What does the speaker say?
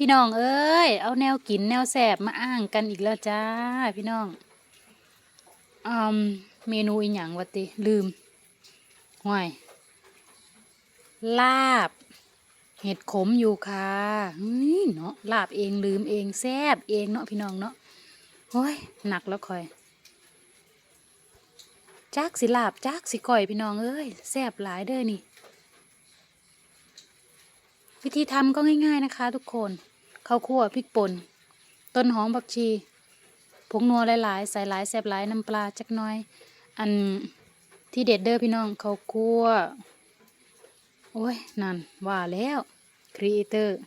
พี่น้องเอ้ย เอาแนวกินแนวแสบมาอ้างกันอีกแล้วจ้า พี่น้องอืมเมนูอีหยังวะติลืมห่วยลาบ เห็ดขมอยู่ค่ะเฮ้ยเนาะลาบเองลืมเองแซบเองเนาะพี่น้องเนาะโอ้ยหนักแล้วคอยจักสิลาบจักสิก่อยพี่น้องเอ้ยแซบหลายเด้อนี่ วิธีทำก็ง่ายๆนะคะทุกคน ข้าวคั่วพริกป่น ต้นหอมบักชีผงนัวหลายๆ ใส่หลายแซบหลายน้ำปลาจักน้อย อันที่เด็ดเด้อพี่น้องข้าวคั่ว โอ้ย นั่นว่าแล้วครีเอเตอร์